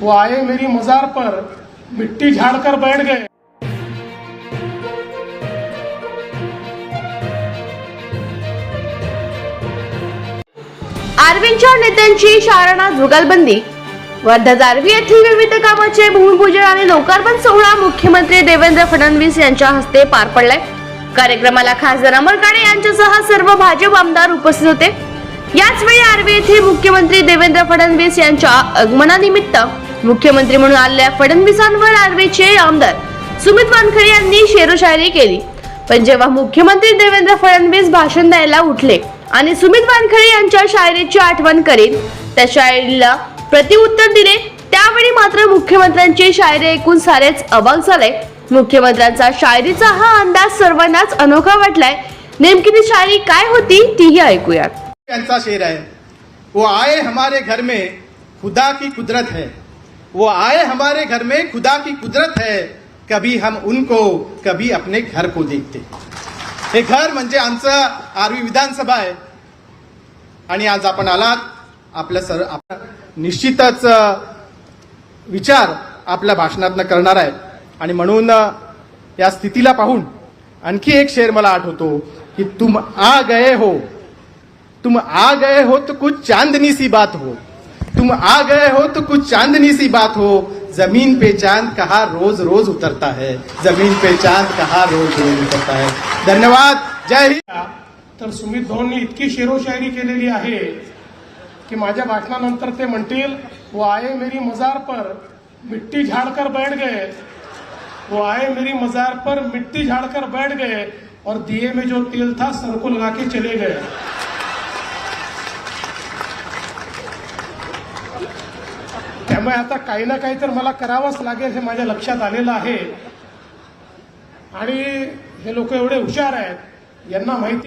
वो आए मेरी मजार पर मिट्टी झाड़कर बैठ गए। आर्वींच्या नेत्यांची शारणा जुगलबंदी. वर्धा जारवी येथील विविध कामाचे भूमिपूजन आणि लोकार्पण सोहळा मुख्यमंत्री देवेंद्र फडणवीस यांच्या हस्ते पार पडलाय. कार्यक्रमाला खासदार अमर काळे यांच्यासह सर्व भाजप आमदार उपस्थित होते. याच वेळी आर्वी येथील मुख्यमंत्री देवेंद्र फडणवीस यांच्या आगमनानिमित्त मुख्यमंत्री म्हणून आलेल्या फडणवीसांवर आर्वीचे आमदार सुमित वानखडे यांनी शेरोशायरी केली. पण जेव्हा मुख्यमंत्री देवेंद्र फडणवीस भाषण द्यायला उठले आणि सुमित वानखडे यांच्या शायरीची आठवण करीत त्या शायरीला प्रतिउत्तर दिले त्यावेळी मात्र मुख्यमंत्र्यांची शायरी ऐकून सारेच अबाक झाले. मुख्यमंत्र्यांचा शायरीचा हा अंदाज सर्वांनाच अनोखा वाटलाय. नेमकी ती शायरी काय होती तीही ऐकूयात. त्यांचा शेर आहे. वो आए हमारे घर में खुदा की कुदरत है. वो आए हमारे घर में खुदा की कुदरत है। कभी हम उनको कभी अपने घर को देखते। हे घर म्हणजे आमचं आरवी विधानसभा आहे. आणि आज आपण आलात आपल्या सर आप निश्चितच विचार आपल्या भाषणातनं करणार आहे. आणि म्हणून या स्थितीला पाहून आणखी एक शेर मला आठवतो की तुम आ गए हो. तुम आ गए हो तो कुछ चांदनी सी बात हो. तुम आ गए हो तो कुछ चांदनी सी बात हो। ज़मीन पे चाँद कहा रोज रोज उतरता है। ज़मीन पे चाँद कहा रोज रोज उतरता है। धन्यवाद। जय हिंद। तर सुमित भाऊंनी इतकी शेरोशायरी केलेली आहे की माझ्या भाषणानंतर ते म्हणतील, वो आए मेरी मजार पर मिट्टी झाड़ कर बैठ गए। वो आए मेरी मजार पर मिट्टी झाड़ कर बैठ गए और दिए में जो तेल था सर को लगा के चले गए। त्यामुळे आता काही ना काही तर मला करावंच लागेल हे माझ्या लक्षात आलेलं आहे. आणि हे लोक एवढे हुशार आहेत यांना माहिती